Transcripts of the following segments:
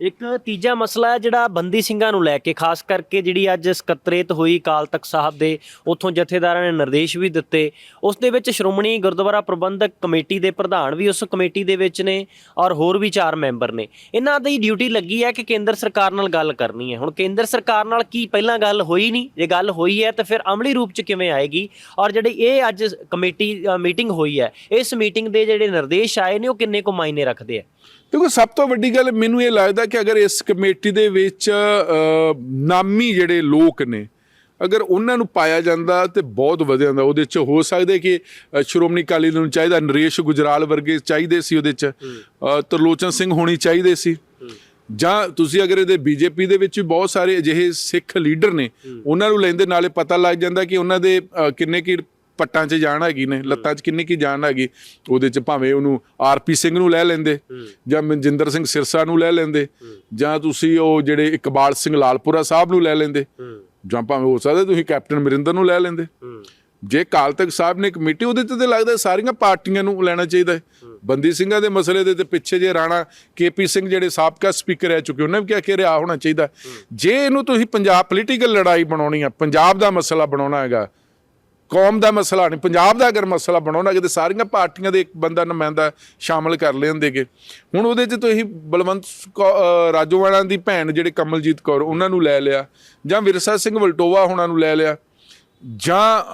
ਇੱਕ ਤੀਜਾ ਮਸਲਾ ਹੈ ਜਿਹੜਾ ਬੰਦੀ ਸਿੰਘਾਂ ਨੂੰ ਲੈ ਕੇ, ਖਾਸ ਕਰਕੇ ਜਿਹੜੀ ਅੱਜ ਸਕੱਤਰੇਤ ਹੋਈ ਕਾਲ ਤਖਤ ਸਾਹਿਬ ਦੇ, ਉੱਥੋਂ ਜਥੇਦਾਰਾਂ ਨੇ ਨਿਰਦੇਸ਼ ਵੀ ਦਿੱਤੇ। ਉਸ ਦੇ ਵਿੱਚ ਸ਼੍ਰੋਮਣੀ ਗੁਰਦੁਆਰਾ ਪ੍ਰਬੰਧਕ ਕਮੇਟੀ ਦੇ ਪ੍ਰਧਾਨ ਵੀ ਉਸ ਕਮੇਟੀ ਦੇ ਵਿੱਚ ਨੇ ਔਰ ਹੋਰ ਵੀ ਚਾਰ ਮੈਂਬਰ ਨੇ। ਇਹਨਾਂ ਦੀ ਡਿਊਟੀ ਲੱਗੀ ਹੈ ਕਿ ਕੇਂਦਰ ਸਰਕਾਰ ਨਾਲ ਗੱਲ ਕਰਨੀ ਹੈ। ਹੁਣ ਕੇਂਦਰ ਸਰਕਾਰ ਨਾਲ ਕੀ ਪਹਿਲਾਂ ਗੱਲ ਹੋਈ ਨਹੀਂ? ਜੇ ਗੱਲ ਹੋਈ ਹੈ ਤਾਂ ਫਿਰ ਅਮਲੀ ਰੂਪ ਚ ਕਿਵੇਂ ਆਏਗੀ? ਔਰ ਜਿਹੜੀ ਇਹ ਅੱਜ ਕਮੇਟੀ ਮੀਟਿੰਗ ਹੋਈ ਹੈ, ਇਸ ਮੀਟਿੰਗ ਦੇ ਜਿਹੜੇ ਨਿਰਦੇਸ਼ ਆਏ ਨੇ, ਉਹ ਕਿੰਨੇ ਕੁ ਮਾਇਨੇ ਰੱਖਦੇ ਆ? ਦੇਖੋ ਸਭ ਤੋਂ ਵੱਡੀ ਗੱਲ ਮੈਨੂੰ ਇਹ ਲੱਗਦਾ ਕਿ ਅਗਰ ਇਸ ਕਮੇਟੀ ਦੇ ਵਿੱਚ ਨਾਮੀ ਜਿਹੜੇ ਲੋਕ ਨੇ ਅਗਰ ਉਹਨਾਂ ਨੂੰ ਪਾਇਆ ਜਾਂਦਾ ਤੇ ਬਹੁਤ ਵਧੀਆ ਹੁੰਦਾ ਉਹਦੇ ਚ ਹੋ ਸਕਦਾ ਕਿ ਸ਼੍ਰੋਮਣੀ ਅਕਾਲੀ ਦਲ ਨੂੰ ਚਾਹੀਦਾ ਨਰੇਸ਼ ਗੁਜਰਾਲ ਵਰਗੇ ਚਾਹੀਦੇ ਸੀ ਉਹਦੇ ਚ ਤਰਲੋਚਨ ਸਿੰਘ ਹੋਣੀ ਚਾਹੀਦੇ ਸੀ। ਜਾਂ ਤੁਸੀਂ ਅਗਰ ਇਹਦੇ ਬੀਜੇਪੀ ਦੇ ਵਿੱਚ ਵੀ ਬਹੁਤ ਸਾਰੇ ਅਜਿਹੇ ਸਿੱਖ ਲੀਡਰ ਨੇ ਉਹਨਾਂ ਨੂੰ ਲੈਂਦੇ ਨਾਲੇ ਪਤਾ ਲੱਗ ਜਾਂਦਾ ਕਿ ਉਹਨਾਂ ਦੇ ਕਿੰਨੇ ਕੀ ਪੱਟਾਂ 'ਚ ਜਾਣ ਹੈਗੀ ਨੇ ਲੱਤਾਂ 'ਚ ਕਿੰਨੀ ਕੀ ਜਾਣ ਹੈਗੀ ਉਹਦੇ 'ਚ ਭਾਵੇਂ ਉਹਨੂੰ ਆਰਪੀ ਸਿੰਘ ਨੂੰ ਲੈ ਲੈਂਦੇ ਜਾਂ ਮਨਜਿੰਦਰ ਸਿੰਘ ਸਿਰਸਾ ਨੂੰ ਲੈ ਲੈਂਦੇ ਜਾਂ ਤੁਸੀਂ ਉਹ ਜਿਹੜੇ ਇਕਬਾਲ ਸਿੰਘ ਲਾਲਪੁਰਾ ਸਾਹਿਬ ਨੂੰ ਲੈ ਲੈਂਦੇ ਜਾਂ ਭਾਵੇਂ ਹੋ ਸਕਦਾ ਤੁਸੀਂ ਕੈਪਟਨ ਮਰਿੰਦਰ ਨੂੰ ਲੈ ਲੈਂਦੇ। ਜੇ ਕਾਲ ਤੱਕ ਸਾਹਿਬ ਨੇ ਕਮੇਟੀ ਉਹਦੇ ਤੇ ਤਾਂ ਲੱਗਦਾ ਸਾਰੀਆਂ ਪਾਰਟੀਆਂ ਨੂੰ ਲੈਣਾ ਚਾਹੀਦਾ ਹੈ। ਬੰਦੀ ਸਿੰਘਾਂ ਦੇ ਮਸਲੇ ਦੇ ਤੇ ਪਿੱਛੇ ਜੇ ਰਾਣਾ ਕੇਪੀ ਸਿੰਘ ਜਿਹੜੇ ਸਾਬਕਾ ਸਪੀਕਰ ਰਹਿ ਚੁੱਕੇ ਉਹਨਾਂ ਵੀ ਕਿਹਾ ਕਿ ਰਿਹਾ ਹੋਣਾ ਚਾਹੀਦਾ। ਜੇ ਇਹਨੂੰ ਤੁਸੀਂ ਪੰਜਾਬ ਪੋਲੀਟੀਕਲ ਲੜਾਈ ਬਣਾਉਣੀ ਆ ਪੰਜਾਬ ਦਾ ਮਸਲਾ ਬਣਾਉਣਾ ਹੈਗਾ ਕੌਮ ਦਾ ਮਸਲਾ ਨਹੀਂ, ਪੰਜਾਬ ਦਾ ਅਗਰ ਮਸਲਾ ਬਣਾਉਣਾ ਕਿਤੇ ਸਾਰੀਆਂ ਪਾਰਟੀਆਂ ਦੇ ਇੱਕ ਬੰਦਾ ਨੁਮਾਇੰਦਾ ਸ਼ਾਮਲ ਕਰ ਲੈਂਦੇਗੇ ਹੁਣ ਉਹਦੇ 'ਚ ਤੁਸੀਂ ਬਲਵੰਤ ਕੌ- ਅਹ ਰਾਜੋਵਾਲਾ ਦੀ ਭੈਣ ਜਿਹੜੇ ਕਮਲਜੀਤ ਕੌਰ, ਉਹਨਾਂ ਨੂੰ ਲੈ ਲਿਆ ਜਾਂ ਵਿਰਸਾ ਸਿੰਘ ਵਲਟੋਵਾ ਉਹਨਾਂ ਨੂੰ ਲੈ ਲਿਆ। ਜਾਂ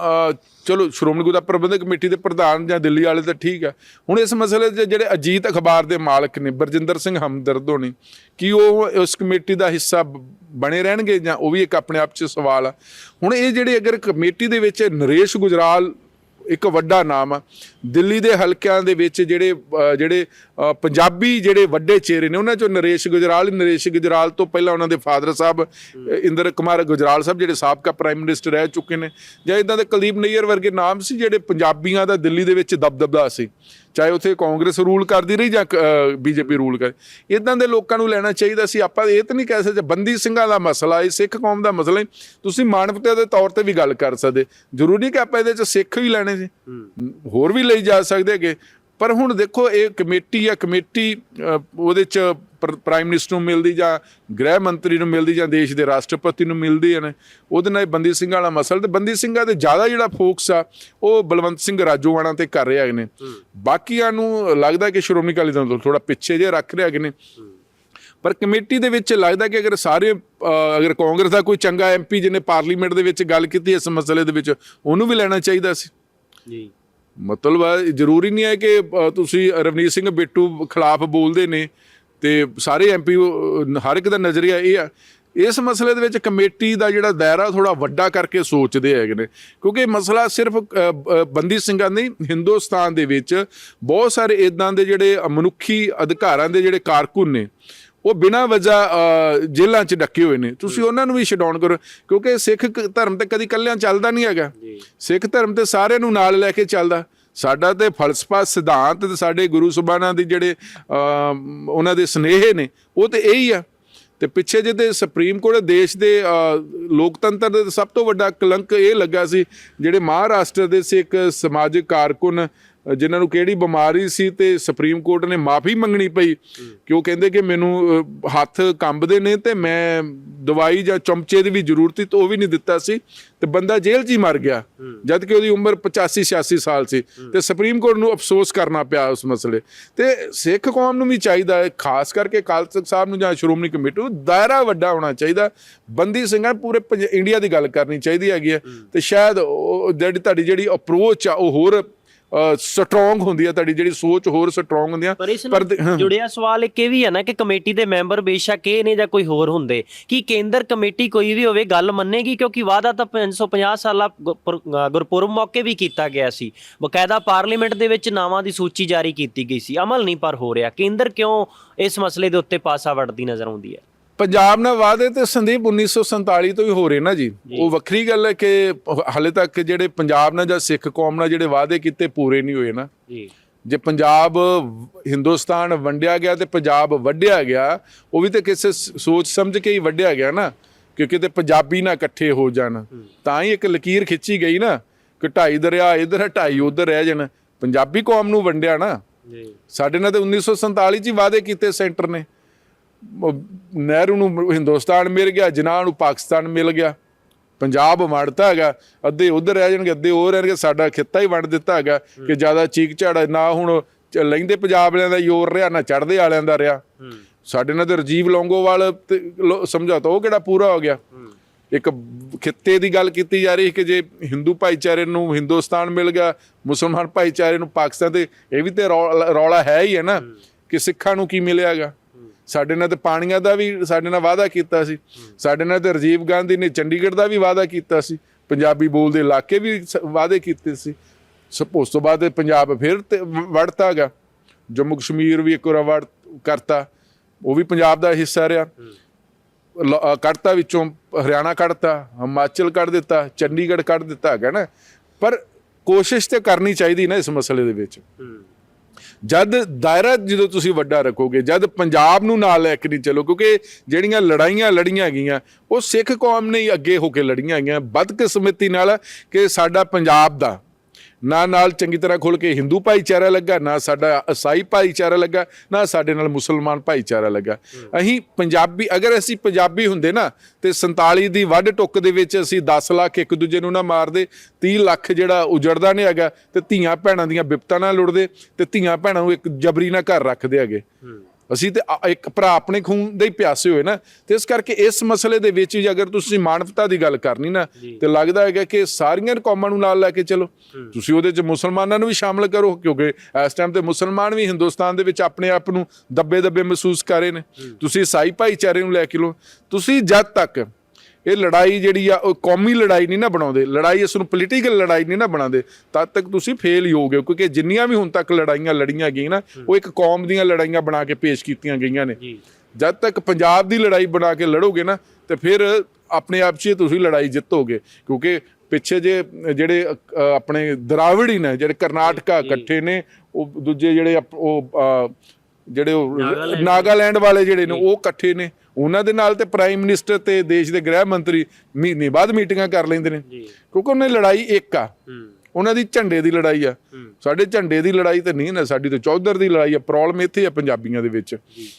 ਚਲੋ, ਸ਼੍ਰੋਮਣੀ ਗੁਰਦੁਆਰਾ ਪ੍ਰਬੰਧਕ ਕਮੇਟੀ ਦੇ ਪ੍ਰਧਾਨ ਜਾਂ ਦਿੱਲੀ ਵਾਲੇ ਤਾਂ ਠੀਕ ਆ। ਹੁਣ ਇਸ ਮਸਲੇ 'ਚ ਜਿਹੜੇ ਅਜੀਤ ਅਖਬਾਰ ਦੇ ਮਾਲਕ ਨੇ, ਬਰਜਿੰਦਰ ਸਿੰਘ ਹਮਦਰਦ ਹੋਣੀ, ਕੀ ਉਹ ਉਸ ਕਮੇਟੀ ਦਾ ਹਿੱਸਾ ਬ- ਬਣੇ ਰਹਿਣਗੇ ਜਾਂ ਉਹ ਵੀ ਇੱਕ ਆਪਣੇ ਆਪ 'ਚ ਸਵਾਲ ਆ? ਹੁਣ ਇਹ ਜਿਹੜੇ ਅਗਰ ਕਮੇਟੀ ਦੇ ਵਿੱਚ ਨਰੇਸ਼ ਗੁਜਰਾਲ ਇੱਕ ਵੱਡਾ ਨਾਮ ਆ। ਦਿੱਲੀ ਦੇ ਹਲਕਿਆਂ ਦੇ ਵਿੱਚ ਜਿਹੜੇ ਜਿਹੜੇ ਪੰਜਾਬੀ ਜਿਹੜੇ ਵੱਡੇ ਚਿਹਰੇ ਨੇ, ਉਹਨਾਂ ਚੋਂ ਨਰੇਸ਼ ਗੁਜਰਾਲ ਨਰੇਸ਼ ਗੁਜਰਾਲ ਤੋਂ ਪਹਿਲਾਂ ਉਹਨਾਂ ਦੇ ਫਾਦਰ ਸਾਹਿਬ ਇੰਦਰ ਕੁਮਾਰ ਗੁਜਰਾਲ ਸਾਹਿਬ ਜਿਹੜੇ ਸਾਬਕਾ ਪ੍ਰਾਈਮ ਮਿਨਿਸਟਰ ਰਹਿ ਚੁੱਕੇ ਨੇ। ਜਾਂ ਇਦਾਂ ਦੇ ਕੁਲਦੀਪ ਨਈਅਰ ਵਰਗੇ ਨਾਮ ਸੀ ਜਿਹੜੇ ਪੰਜਾਬੀਆਂ ਦਾ ਦਿੱਲੀ ਦੇ ਵਿੱਚ ਦਬਦਬਾ ਸੀ। ਚਾਹੇ ਉੱਥੇ ਕਾਂਗਰਸ ਰੂਲ ਕਰਦੀ ਰਹੀ ਜਾਂ ਬੀਜੇਪੀ ਰੂਲ ਕਰ। ਇਦਾਂ ਦੇ ਲੋਕਾਂ ਨੂੰ ਲੈਣਾ ਚਾਹੀਦਾ ਸੀ। ਆਪਾਂ ਇਹ ਤਾਂ ਨਹੀਂ ਕਹਿ ਸਕਦੇ ਬੰਦੀ ਸਿੰਘਾਂ ਦਾ ਮਸਲਾ ਹੈ ਸਿੱਖ ਕੌਮ ਦਾ ਮਸਲਾ ਹੈ। ਤੁਸੀਂ ਮਾਨਵਤਾ ਦੇ ਤੌਰ ਤੇ ਵੀ ਗੱਲ ਕਰ ਸਕਦੇ। ਜ਼ਰੂਰੀ ਕਿ ਆਪਾਂ ਇਹਦੇ ਚ ਸਿੱਖ ਵੀ ਲੈਣੇ ਸੀ। ਹੋਰ ਵੀ ਲਈ ਜਾ ਸਕਦੇ ਹੈਗੇ। ਪਰ ਹੁਣ ਦੇਖੋ ਇਹ ਕਮੇਟੀ ਆ ਕਮੇਟੀ ਉਹਦੇ ਚ ਪ੍ਰ- ਪ੍ਰਾਈਮ ਮਿਨਿਸਟਰ ਨੂੰ ਮਿਲਦੀ ਜਾਂ ਗ੍ਰਹਿ ਮੰਤਰੀ ਨੂੰ ਮਿਲਦੀ ਜਾਂ ਦੇਸ਼ ਦੇ ਰਾਸ਼ਟਰਪਤੀ ਨੂੰ ਮਿਲਦੀ ਨੇ ਉਹਦੇ ਨਾਲ ਬੰਦੀ ਸਿੰਘਾਂ ਵਾਲਾ ਮਸਲਾ। ਤੇ ਬੰਦੀ ਸਿੰਘਾਂ ਤੇ ਜ਼ਿਆਦਾ ਜਿਹੜਾ ਫੋਕਸ ਆ ਉਹ ਬਲਵੰਤ ਸਿੰਘ ਰਾਜੋਵਾਣਾ ਤੇ ਕਰ ਰਹੇ ਹੈਗੇ ਨੇ। ਬਾਕੀਆਂ ਨੂੰ ਲੱਗਦਾ ਕਿ ਸ਼੍ਰੋਮਣੀ ਅਕਾਲੀ ਦਲ ਤੋਂ ਥੋੜਾ ਪਿੱਛੇ ਜੇ ਰੱਖ ਰਹੇ ਹੈਗੇ ਨੇ। ਪਰ ਕਮੇਟੀ ਦੇ ਵਿੱਚ ਲੱਗਦਾ ਕਿ ਅਗਰ ਸਾਰੇ ਅਗਰ ਕਾਂਗਰਸ ਦਾ ਕੋਈ ਚੰਗਾ ਐਮਪੀ ਜਿਹਨੇ ਪਾਰਲੀਮੈਂਟ ਦੇ ਵਿੱਚ ਗੱਲ ਕੀਤੀ ਇਸ ਮਸਲੇ ਦੇ ਵਿੱਚ ਉਹਨੂੰ ਵੀ ਲੈਣਾ ਚਾਹੀਦਾ ਸੀ। ਜੀ। ਮਤਲਬ ਆ, ਜ਼ਰੂਰੀ ਨਹੀਂ ਹੈ ਕਿ ਤੁਸੀਂ ਰਵਨੀਤ ਸਿੰਘ ਬਿੱਟੂ ਖਿਲਾਫ ਬੋਲਦੇ ਨੇ ਤੇ ਸਾਰੇ ਐਮਪੀ ਹਰ ਇੱਕ ਦਾ ਨਜ਼ਰੀਆ ਇਹ ਆ। ਇਸ ਮਸਲੇ ਦੇ ਵਿੱਚ ਕਮੇਟੀ ਦਾ ਜਿਹੜਾ ਦਾਇਰਾ ਥੋੜਾ ਵੱਡਾ ਕਰਕੇ ਸੋਚਦੇ ਹੈਗੇ ਨੇ। ਕਿਉਂਕਿ ਮਸਲਾ ਸਿਰਫ ਬੰਦੀ ਸਿੰਘਾਂ ਨਹੀਂ ਹਿੰਦੁਸਤਾਨ ਦੇ ਵਿੱਚ ਬਹੁਤ ਸਾਰੇ ਇਦਾਂ ਦੇ ਜਿਹੜੇ ਮਨੁੱਖੀ ਅਧਿਕਾਰਾਂ ਦੇ ਜਿਹੜੇ ਕਾਰਕੁਨ ਨੇ ਉਹ ਬਿਨਾਂ ਵਜ੍ਹਾ ਜੇਲ੍ਹਾਂ 'ਚ ਡੱਕੇ ਹੋਏ ਨੇ। ਤੁਸੀਂ ਉਹਨਾਂ ਨੂੰ ਵੀ ਛਡਾਉਣ ਕਰੋ ਕਿਉਂਕਿ ਸਿੱਖ ਧਰਮ ਤੇ ਕਦੀ ਕੱਲਿਆਂ ਚੱਲਦਾ ਨਹੀਂ ਹੈਗਾ। ਸਿੱਖ ਧਰਮ ਤੇ ਸਾਰਿਆਂ ਨੂੰ ਨਾਲ ਲੈ ਕੇ ਚੱਲਦਾ। ਸਾਡਾ ਤੇ ਫਲਸਫਾ ਸਿਧਾਂਤ ਤੇ ਸਾਡੇ ਗੁਰੂ ਸੁਬਾਨਾਂ ਦੀ ਜਿਹੜੇ ਉਹਨਾਂ ਦੇ ਸਨੇਹ ਨੇ ਉਹ ਤੇ ਇਹੀ ਆ। ਤੇ ਪਿੱਛੇ ਜਿਹਦੇ ਸੁਪਰੀਮ ਕੋਰਟ ਦੇਸ਼ ਦੇ ਲੋਕਤੰਤਰ ਦੇ ਸਭ ਤੋਂ ਵੱਡਾ ਕਲੰਕ ਇਹ ਲੱਗਾ ਸੀ ਜਿਹੜੇ ਮਹਾਰਾਸ਼ਟਰ ਦੇ ਸੀ ਇੱਕ ਸਮਾਜਿਕ ਕਾਰਕੁਨ ਜਿਨ੍ਹਾਂ ਨੂੰ ਕਿਹੜੀ ਬਿਮਾਰੀ ਸੀ ਤੇ ਸੁਪਰੀਮ ਕੋਰਟ ਨੇ ਮਾਫੀ ਮੰਗਣੀ ਪਈ, ਕਿ ਉਹ ਕਹਿੰਦੇ ਕਿ ਮੈਨੂੰ ਹੱਥ ਕੰਬਦੇ ਨੇ ਤੇ ਮੈਂ ਦਵਾਈ ਜਾਂ ਚਮਚੇ ਦੀ ਵੀ ਜ਼ਰੂਰਤ ਸੀ ਤੇ ਉਹ ਵੀ ਨਹੀਂ ਦਿੱਤਾ ਸੀ ਤੇ ਬੰਦਾ ਜੇਲ੍ਹ 'ਚ ਹੀ ਮਰ ਗਿਆ, ਜਦ ਕਿ ਉਹਦੀ ਉਮਰ 85 86 ਸਾਲ ਸੀ ਤੇ ਸੁਪਰੀਮ ਕੋਰਟ ਨੂੰ ਅਫਸੋਸ ਕਰਨਾ ਪਿਆ ਉਸ ਮਸਲੇ। ਤੇ ਸਿੱਖ ਕੌਮ ਨੂੰ ਵੀ ਚਾਹੀਦਾ ਹੈ, ਖਾਸ ਕਰਕੇ ਅਕਾਲ ਤਖਤ ਸਾਹਿਬ ਨੂੰ ਜਾਂ ਸ਼੍ਰੋਮਣੀ ਕਮੇਟੀ ਨੂੰ ਦਾਇਰਾ ਵੱਡਾ ਹੋਣਾ ਚਾਹੀਦਾ। ਬੰਦੀ ਸਿੰਘਾਂ ਪੂਰੇ ਇੰਡੀਆ ਦੀ ਗੱਲ ਕਰਨੀ ਚਾਹੀਦੀ ਹੈਗੀ ਹੈ ਤੇ ਸ਼ਾਇਦ ਉਹ ਜਿਹੜੀ ਤੁਹਾਡੀ ਜਿਹੜੀ ਅਪਰੋਚ ਆ, ਉਹ ਹੋਰ ਸਟਰੋਂਗ ਹੁੰਦੀ ਹੈ ਤੁਹਾਡੀ ਜਿਹੜੀ ਸੋਚ ਹੋਰ ਸਟਰੋਂਗ ਹੁੰਦੀ ਆ। ਪਰ ਇਸ ਨਾਲ ਹਾਂ। ਜੁੜਿਆ ਸਵਾਲ ਇੱਕ ਇਹ ਵੀ ਹੈ ਨਾ ਕਿ ਕਮੇਟੀ ਦੇ ਮੈਂਬਰ ਬੇਸ਼ੱਕ ਇਹ ਨੇ ਜਾਂ ਕੋਈ ਹੋਰ ਹੁੰਦੇ। ਕੀ ਕੇਂਦਰ ਕਮੇਟੀ ਕੋਈ ਵੀ ਹੋਵੇ ਗੱਲ ਮੰਨੇਗੀ? ਕਿਉਂਕਿ ਵਾਅਦਾ ਤਾਂ 550 ਸਾਲਾ ਗੁਰਪੁਰਬ ਮੌਕੇ ਵੀ ਕੀਤਾ ਗਿਆ ਸੀ। ਬਕਾਇਦਾ ਪਾਰਲੀਮੈਂਟ ਦੇ ਵਿੱਚ ਨਾਵਾਂ ਦੀ ਸੂਚੀ ਜਾਰੀ ਕੀਤੀ ਗਈ ਸੀ। ਅਮਲ ਨਹੀਂ ਪਰ ਹੋ ਰਿਹਾ। ਕੇਂਦਰ ਕਿਉਂ ਇਸ ਮਸਲੇ ਦੇ ਉੱਤੇ ਪਾਸਾ ਵੜਦੀ ਨਜ਼ਰ ਆਉਂਦੀ ਹੈ? ਪੰਜਾਬ ਨਾਲ ਵਾਅਦੇ ਤੇ ਸੰਦੀਪ 1947 ਤੋਂ ਹੀ ਹੋ ਰਹੇ ਨਾ ਜੀ। ਉਹ ਵੱਖਰੀ ਗੱਲ ਹੈ ਕਿ ਹਾਲੇ ਤੱਕ ਜਿਹੜੇ ਪੰਜਾਬ ਨਾਲ ਜਾਂ ਸਿੱਖ ਕੌਮ ਨਾਲ ਜਿਹੜੇ ਵਾਅਦੇ ਕੀਤੇ ਪੂਰੇ ਨਹੀਂ ਹੋਏ ਨਾ। ਜੀ। ਜੇ ਪੰਜਾਬ ਹਿੰਦੁਸਤਾਨ ਵੰਡਿਆ ਗਿਆ ਤੇ ਪੰਜਾਬ ਵੱਢਿਆ ਗਿਆ ਉਹ ਵੀ ਤੇ ਕਿਸੇ ਸੋਚ ਸਮਝ ਕੇ ਹੀ ਵੱਢਿਆ ਗਿਆ ਨਾ ਕਿਉਂਕਿ ਤੇ ਪੰਜਾਬੀ ਨਾ ਇਕੱਠੇ ਹੋ ਜਾਣ। ਤਾਂ ਹੀ ਇੱਕ ਲਕੀਰ ਖਿੱਚੀ ਗਈ ਨਾ ਕਿ ਢਾਈ ਦਰਿਆ ਇਧਰ ਢਾਈ ਉਧਰ ਰਹਿ ਜਾਣ। ਪੰਜਾਬੀ ਕੌਮ ਨੂੰ ਵੰਡਿਆ ਨਾ। ਜੀ। ਸਾਡੇ ਨਾਲ ਤੇ 1947 ਚ ਹੀ ਵਾਅਦੇ ਕੀਤੇ ਸੈਂਟਰ ਨੇ। ਨਹਿਰੂ ਨੂੰ ਹਿੰਦੁਸਤਾਨ ਮਿਲ ਗਿਆ ਜਿਨਾਹ ਨੂੰ ਪਾਕਿਸਤਾਨ ਮਿਲ ਗਿਆ। ਪੰਜਾਬ ਵੰਡਤਾ ਹੈਗਾ ਅੱਧੇ ਉਧਰ ਰਹਿ ਜਾਣਗੇ ਅੱਧੇ ਹੋਰ ਰਹਿਣਗੇ ਸਾਡਾ ਖਿੱਤਾ ਹੀ ਵੰਡ ਦਿੱਤਾ ਹੈਗਾ ਕਿ ਜ਼ਿਆਦਾ ਚੀਕ ਝਾੜਾ ਨਾ ਹੁਣ ਲੈਂਦੇ ਪੰਜਾਬ ਵਾਲਿਆਂ ਦਾ ਜ਼ੋਰ ਰਿਹਾ ਨਾ ਚੜਦੇ ਵਾਲਿਆਂ ਦਾ ਰਿਹਾ। ਸਾਡੇ ਨਾਲ ਤੇ ਰਜੀਵ ਲੌਂਗੋਵਾਲ ਸਮਝੌਤਾ ਉਹ ਕਿਹੜਾ ਪੂਰਾ ਹੋ ਗਿਆ? ਇੱਕ ਖਿੱਤੇ ਦੀ ਗੱਲ ਕੀਤੀ ਜਾ ਰਹੀ ਹੈ ਕਿ ਜੇ ਹਿੰਦੂ ਭਾਈਚਾਰੇ ਨੂੰ ਹਿੰਦੁਸਤਾਨ ਮਿਲ ਗਿਆ ਮੁਸਲਮਾਨ ਭਾਈਚਾਰੇ ਨੂੰ ਪਾਕਿਸਤਾਨ ਤੇ ਇਹ ਵੀ ਤੇ ਰੌਲਾ ਰੌਲਾ ਹੈ ਹੀ ਹੈ ਨਾ ਕਿ ਸਿੱਖਾਂ ਨੂੰ ਕੀ ਮਿਲਿਆਗਾ ਸਾਡੇ ਨਾਲ ਤੇ ਪਾਣੀਆਂ ਦਾ ਵੀ ਸਾਡੇ ਨਾਲ ਵਾਅਦਾ ਕੀਤਾ ਸੀ। ਸਾਡੇ ਨਾਲ ਤੇ ਰਾਜੀਵ ਗਾਂਧੀ ਨੇ ਚੰਡੀਗੜ੍ਹ ਦਾ ਵੀ ਵਾਅਦਾ ਕੀਤਾ ਸੀ। ਪੰਜਾਬੀ ਬੋਲਦੇ ਇਲਾਕੇ ਵੀ ਸ- ਵਾਅਦੇ ਕੀਤੇ ਸੀ। ਸਪ- ਉਸ ਤੋਂ ਬਾਅਦ ਪੰਜਾਬ ਫਿਰ ਵੜਤਾ ਗਾ। ਜੰਮੂ ਕਸ਼ਮੀਰ ਵੀ ਇੱਕ ਵਾਰ ਵੜ ਕਰਤਾ। ਉਹ ਵੀ ਪੰਜਾਬ ਦਾ ਹਿੱਸਾ ਰਿਹਾ। ਲ- ਕੱਢਤਾ ਵਿੱਚੋਂ, ਹਰਿਆਣਾ ਕੱਢਤਾ, ਹਿਮਾਚਲ ਕੱਢ ਦਿੱਤਾ, ਚੰਡੀਗੜ੍ਹ ਕੱਢ ਦਿੱਤਾ ਹੈਗਾ ਨਾ। ਪਰ ਕੋਸ਼ਿਸ਼ ਤੇ ਕਰਨੀ ਚਾਹੀਦੀ ਨਾ ਇਸ ਮਸਲੇ ਦੇ ਵਿੱਚ। ਜਦ ਦਾਇਰਾ ਜਦੋਂ ਤੁਸੀਂ ਵੱਡਾ ਰੱਖੋਗੇ, ਜਦ ਪੰਜਾਬ ਨੂੰ ਨਾਲ ਲੈ ਕੇ ਨਹੀਂ ਚੱਲੋ, ਕਿਉਂਕਿ ਜਿਹੜੀਆਂ ਲੜਾਈਆਂ ਲੜੀਆਂ ਹੈਗੀਆਂ ਉਹ ਸਿੱਖ ਕੌਮ ਨੇ ਹੀ ਅੱਗੇ ਹੋ ਕੇ ਲੜੀਆਂ ਹੈਗੀਆਂ ਬਦਕਿਸਮਤੀ ਨਾਲ ਕਿ ਸਾਡਾ ਪੰਜਾਬ ਦਾ ਨਾ ਨਾਲ ਚੰਗੀ ਤਰ੍ਹਾਂ ਖੁੱਲ ਕੇ ਹਿੰਦੂ ਭਾਈਚਾਰਾ ਲੱਗਾ ਨਾ ਸਾਡਾ ਈਸਾਈ ਭਾਈਚਾਰਾ ਲੱਗਾ ਨਾ ਸਾਡੇ ਨਾਲ ਮੁਸਲਮਾਨ ਭਾਈਚਾਰਾ ਲੱਗਾ। ਅਸੀਂ ਪੰਜਾਬੀ ਅਗਰ ਅਸੀਂ ਪੰਜਾਬੀ ਹੁੰਦੇ ਨਾ ਤੇ 47 ਦੀ ਵੱਢ ਟੁੱਕ ਦੇ ਵਿੱਚ ਅਸੀਂ 10 ਲੱਖ ਇੱਕ ਦੂਜੇ ਨੂੰ ਨਾ ਮਾਰਦੇ 30 ਲੱਖ ਜਿਹੜਾ ਉਜੜਦਾ ਨਹੀਂ ਹੈਗਾ ਤੇ ਧੀਆਂ ਭੈਣਾਂ ਦੀਆਂ ਬਿਪਤਾ ਨਾਲ ਲੁੜਦੇ ਤੇ ਧੀਆਂ ਭੈਣਾਂ ਨੂੰ ਇੱਕ ਜਬਰੀ ਨਾਲ ਘਰ ਰੱਖਦੇ ਹੈਗੇ। ਅਸੀਂ ਤੇ ਇੱਕ ਭਰਾ ਆਪਣੇ ਖੂਨ ਦੇ ਹੀ ਪਿਆਸੇ ਹੋਏ ਨਾ ਤੇ ਇਸ ਕਰਕੇ ਇਸ ਮਸਲੇ ਦੇ ਵਿੱਚ ਵੀ ਅਗਰ ਤੁਸੀਂ ਮਾਨਵਤਾ ਦੀ ਗੱਲ ਕਰਨੀ ਨਾ ਤੇ ਲੱਗਦਾ ਹੈਗਾ ਕਿ ਸਾਰੀਆਂ ਕੌਮਾਂ ਨੂੰ ਨਾਲ ਲੈ ਕੇ ਚਲੋ। ਤੁਸੀਂ ਉਹਦੇ 'ਚ ਮੁਸਲਮਾਨਾਂ ਨੂੰ ਵੀ ਸ਼ਾਮਲ ਕਰੋ ਕਿਉਂਕਿ ਇਸ ਟਾਈਮ ਤੇ ਮੁਸਲਮਾਨ ਵੀ ਹਿੰਦੁਸਤਾਨ ਦੇ ਵਿੱਚ ਆਪਣੇ ਆਪ ਨੂੰ ਦੱਬੇ ਦੱਬੇ ਮਹਿਸੂਸ ਕਰ ਰਹੇ ਨੇ। ਤੁਸੀਂ ਈਸਾਈ ਭਾਈਚਾਰੇ ਨੂੰ ਲੈ ਕੇ ਲੋ ਤੁਸੀਂ ਜਦ ਤੱਕ ਇਹ ਲੜਾਈ ਜਿਹੜੀ ਆ ਉਹ ਕੌਮੀ ਲੜਾਈ ਨਹੀਂ ਨਾ ਬਣਾਉਂਦੇ। ਲੜਾਈ ਇਸ ਨੂੰ ਪੋਲੀਟੀਕਲ ਲੜਾਈ ਨਹੀਂ ਨਾ ਬਣਾਉਂਦੇ। ਤਦ ਤੱਕ ਤੁਸੀਂ ਫੇਲ ਹੀ ਹੋਗੇ ਕਿਉਂਕਿ ਜਿੰਨੀਆਂ ਵੀ ਹੁਣ ਤੱਕ ਲੜਾਈਆਂ ਲੜੀਆਂ ਗਈਆਂ ਨਾ ਉਹ ਇੱਕ ਕੌਮ ਦੀਆਂ ਲੜਾਈਆਂ ਬਣਾ ਕੇ ਪੇਸ਼ ਕੀਤੀਆਂ ਗਈਆਂ ਨੇ। ਜਦ ਤੱਕ ਪੰਜਾਬ ਦੀ ਲੜਾਈ ਬਣਾ ਕੇ ਲੜੋਗੇ ਨਾ ਤੇ ਫਿਰ ਆਪਣੇ ਆਪ 'ਚ ਹੀ ਤੁਸੀਂ ਲੜਾਈ ਜਿੱਤੋਗੇ। ਕਿਉਂਕਿ ਪਿੱਛੇ ਜੇ ਜਿਹੜੇ ਆਪਣੇ ਦਰਾਵੜੀ ਨੇ ਜਿਹੜੇ ਕਰਨਾਟਕਾ ਇਕੱਠੇ ਨੇ ਉਹ ਦੂਜੇ ਜਿਹੜੇ ਉਹ ਜਿਹੜੇ ਉਹ ਨਾਗਾਲੈਂਡ। ਵਾਲੇ ਜਿਹੜੇ ਨੇ ਉਹ ਇਕੱਠੇ ਨੇ। ਉਹਨਾਂ ਦੇ ਨਾਲ ਤੇ ਪ੍ਰਾਈਮ ਮਿਨਿਸਟਰ ਤੇ ਦੇਸ਼ ਦੇ ਗ੍ਰਹਿ ਮੰਤਰੀ ਮਹੀਨੇ ਬਾਅਦ ਮੀਟਿੰਗਾਂ ਕਰ ਲੈਂਦੇ ਨੇ। ਕਿਉਂਕਿ ਉਹਨਾਂ ਦੀ ਲੜਾਈ ਇੱਕ ਆ। ਉਹਨਾਂ ਦੀ ਝੰਡੇ ਦੀ ਲੜਾਈ ਆ। ਸਾਡੇ ਝੰਡੇ ਦੀ ਲੜਾਈ ਤੇ ਨਹੀਂ ਨਾ ਸਾਡੀ ਤੇ ਚੌਧਰ ਦੀ ਲੜਾਈ ਆ ਪ੍ਰੋਬਲਮ ਇੱਥੇ ਆ ਪੰਜਾਬੀਆਂ ਦੇ ਵਿੱਚ।